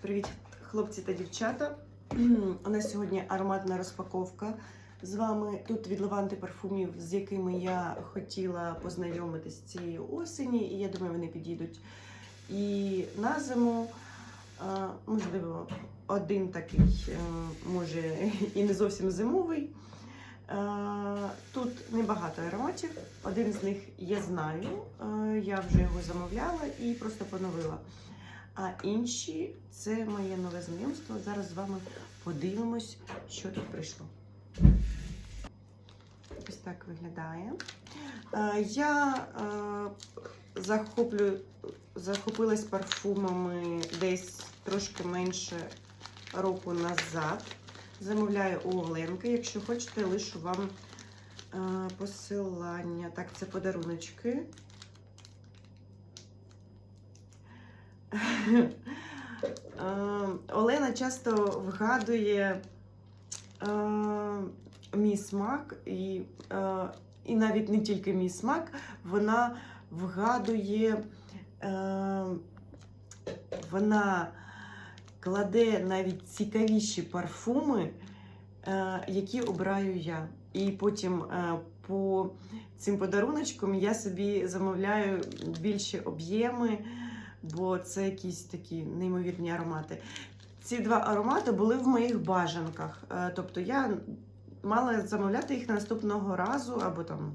Привіт, хлопці та дівчата. У нас сьогодні ароматна розпаковка з вами. Тут від Леванти парфумів, з якими я хотіла познайомитись цієї осені, і я думаю, вони підійдуть і на зиму. Можливо, один такий, е, може, і не зовсім зимовий. Тут небагато ароматів. Один з них я знаю. Я вже його замовляла і просто поновила. А інші це моє нове знайомство. Зараз з вами подивимось, що тут прийшло. Ось так виглядає. Е, Я е, захоплю, захопилась парфумами десь трошки менше року назад. Замовляю у Оленки. Якщо хочете, лишу вам е, посилання. Так, це подаруночки. Е, Олена часто вгадує е, мій смак, і, е, і навіть не тільки мій смак, вона вгадує, е, вона кладе навіть цікавіші парфуми, е, які обираю я. І потім е, по цим подаруночкам я собі замовляю більші об'єми бо це якісь такі неймовірні аромати. Ці два аромати були в моїх бажанках. Е, Тобто я мала замовляти їх наступного разу, або там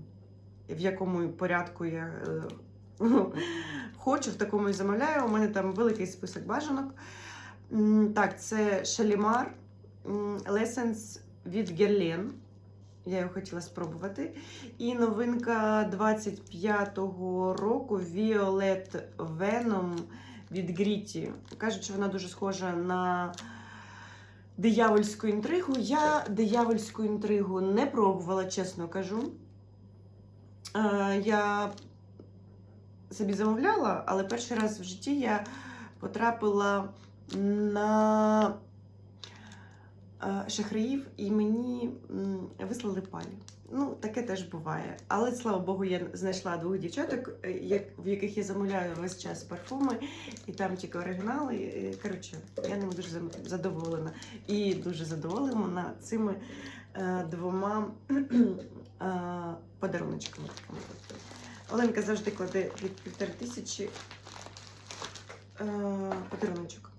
в якому порядку я е, хочу, в такому і замовляю. У мене там великий список бажанок. Так, це Шалімар Лесенс від Герлен. Я його хотіла спробувати. І новинка 25-го року Violet Venom від Гріті. Кажуть, що вона дуже схожа на диявольську інтригу. Я диявольську інтригу не пробувала, чесно кажу. Е, Я собі замовляла, але перший раз в житті я потрапила на шахраїв, і мені вислали палі. Ну, таке теж буває. Але слава Богу, я знайшла двох дівчаток, е, в яких я замовляю весь час парфуми, і там тільки оригінали. Коротше, я ними дуже задоволена. І дуже задоволена цими е, двома е, подаруночками. Оленка завжди кладе від півтори тисячі е, подаруночок.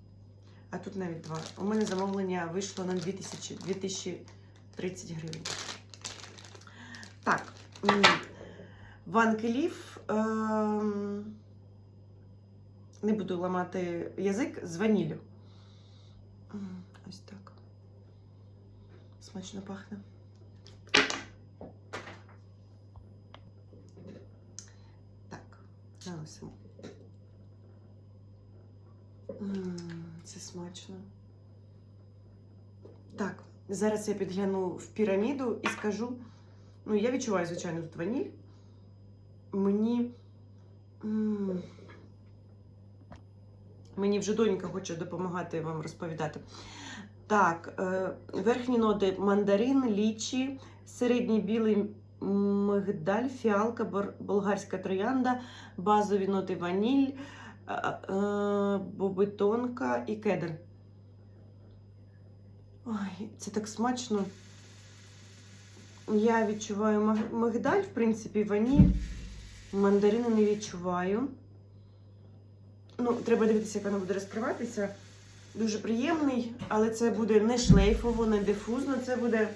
А тут навіть два. У мене замовлення вийшло на 2000, 2030 гривень. Так. м, Ван Келіф. ем, Не буду ламати язик з ваніллю. Ось так. Смачно пахне. Так, наносимо. Це смачно. Так, зараз я підгляну в піраміду і скажу. Ну, я відчуваю, звичайно, тут ваніль. Мені. Мені вже донька хоче допомагати вам розповідати. Так, е, верхні ноти мандарин, лічі, середній білий мигдаль, фіалка, болгарська троянда, базові ноти ваніль, бобитонка і кедр. Ой, це так смачно. Я відчуваю мигдаль, в принципі, ваніль. Мандарини не відчуваю. Ну, треба дивитися, як воно буде розкриватися. Дуже приємний, але це буде не шлейфово, не дифузно, це буде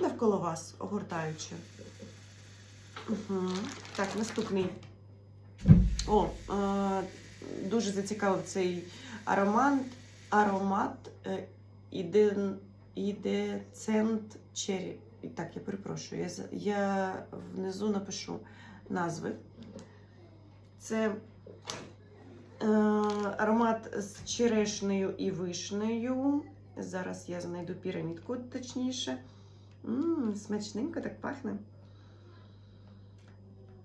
навколо вас, огортаюче. Угу. Так, наступний. О, е, дуже зацікавив цей аромат. Аромат е, ідецент черрі. І так, я перепрошую, я, я внизу напишу назви. Це е, аромат з черешнею і вишнею. Зараз я знайду пірамідку точніше. Мм, смачненько так пахне.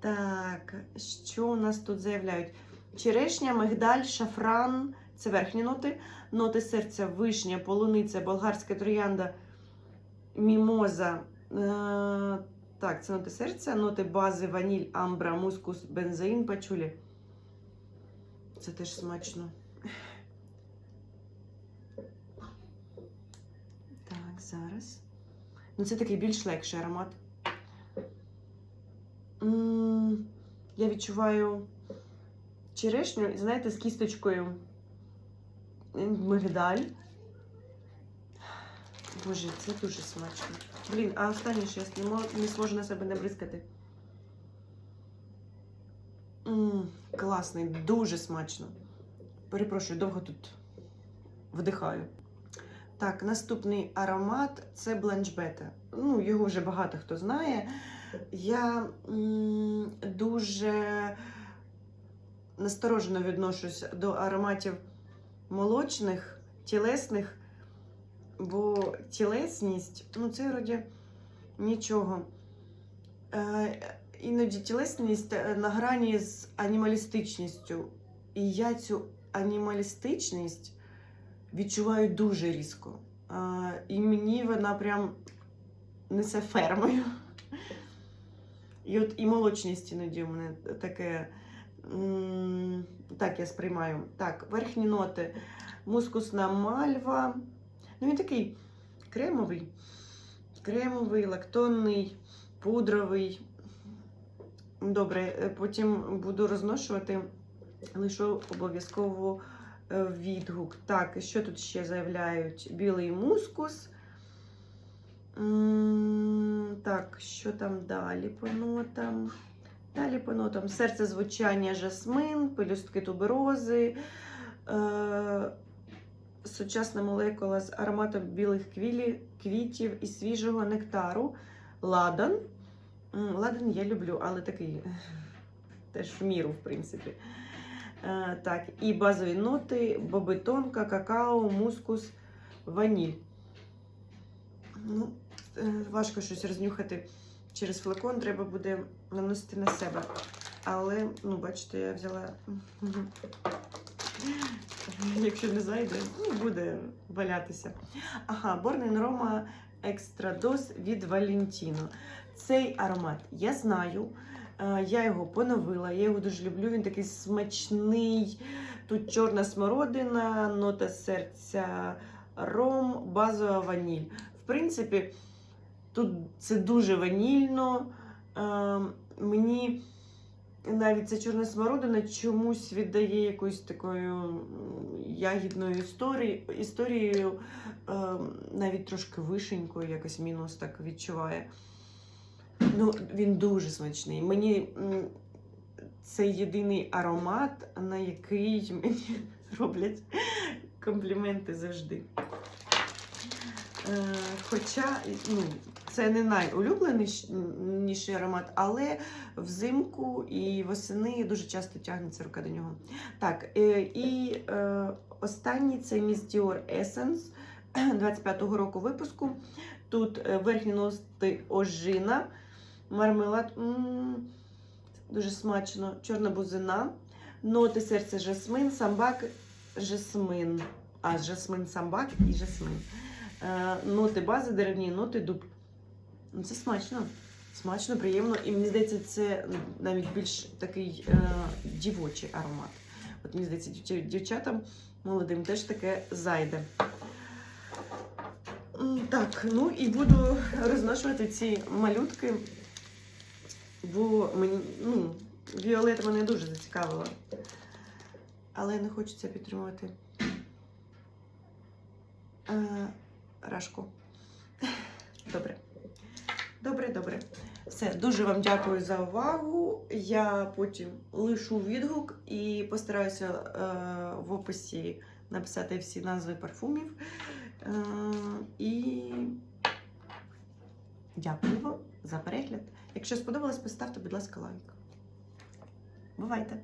Так, що у нас тут заявляють? Черешня, мигдаль, шафран це верхні ноти, ноти серця, вишня, полуниця, болгарська троянда, мімоза. Е, Так, це ноти серця, ноти бази, ваніль, амбра, мускус, бензоїн, пачулі. Це теж смачно. Так, зараз. Ну, це такий більш легший аромат. Ммм. Я відчуваю черешню, і, знаєте, з кісточкою мигдаль. Боже, це дуже смачно. Блін, а останнє, що я не, не зможу на себе не бризкати. М, класний, дуже смачно. Перепрошую, довго тут вдихаю. Так, наступний аромат це бланчбета. Ну, його вже багато хто знає. Я м, дуже насторожено відношусь до ароматів молочних, тілесних, бо тілесність, ну це вроді нічого. Е, іноді тілесність е, на грані з анімалістичністю. І я цю анімалістичність відчуваю дуже різко. А, і мені вона прям несе фермою. І от і молочність іноді у мене таке. Так, я сприймаю. Так, верхні ноти. Мускусна мальва. Ну, він такий кремовий, кремовий, лактонний, пудровий. Добре, е, потім буду розношувати, лишу обов'язково відгук. Так, що тут ще заявляють? Білий мускус. Так, що там далі по нотам? Далі по нотам. Серце звучання жасмин, пелюстки туберози, е, сучасна молекула з ароматом білих квілі, квітів і свіжого нектару. Ладан. Ладан я люблю, але такий теж в міру, в принципі. Е, так, і базові ноти: бобитонка, какао, мускус, ваніль. Ну, е, важко щось рознюхати через флакон, треба буде наносити на себе. Але, ну, бачите, я взяла. Якщо не зайде, ну, буде валятися. Ага, Борнен Рома Екстрадос від Валентіно. Цей аромат я знаю. е, Я його поновила, я його дуже люблю. Він такий смачний. Тут чорна смородина, нота серця, ром, базова ваніль. В принципі, тут це дуже ванільно. Е, Мені навіть ця чорна смородина чомусь віддає якоюсь такою ягідною історією, історією е, навіть трошки вишенькою, якось мінус так відчуває. Ну, він дуже смачний. Мені це єдиний аромат, на який мені роблять компліменти завжди. Е, Хоча ну, це не найулюбленіший аромат, але взимку і восени дуже часто тягнеться рука до нього. Так, е, і е, останній це Miss Dior Essence 25-го року випуску. Тут верхні ноти ожина, мармелад, м, дуже смачно, чорна бузина, ноти серця жасмин, самбак, жасмин. А, жасмин, самбак і жасмин. Е, ноти бази, деревні, ноти дуб. Ну, Це смачно. Смачно, приємно. І мені здається, це навіть більш такий е, дівочий аромат. От мені здається, дівча- дівчатам молодим теж таке зайде. Так, ну і буду розношувати ці малютки, бо мені, ну, Віолет мене дуже зацікавила. Але не хочеться підтримувати. Е, Рашку. Добре. Добре, добре. Все, дуже вам дякую за увагу. Я потім лишу відгук і постараюся е, в описі написати всі назви парфумів. Е, і дякую вам за перегляд. Якщо сподобалось, поставте, будь ласка, лайк. Бувайте!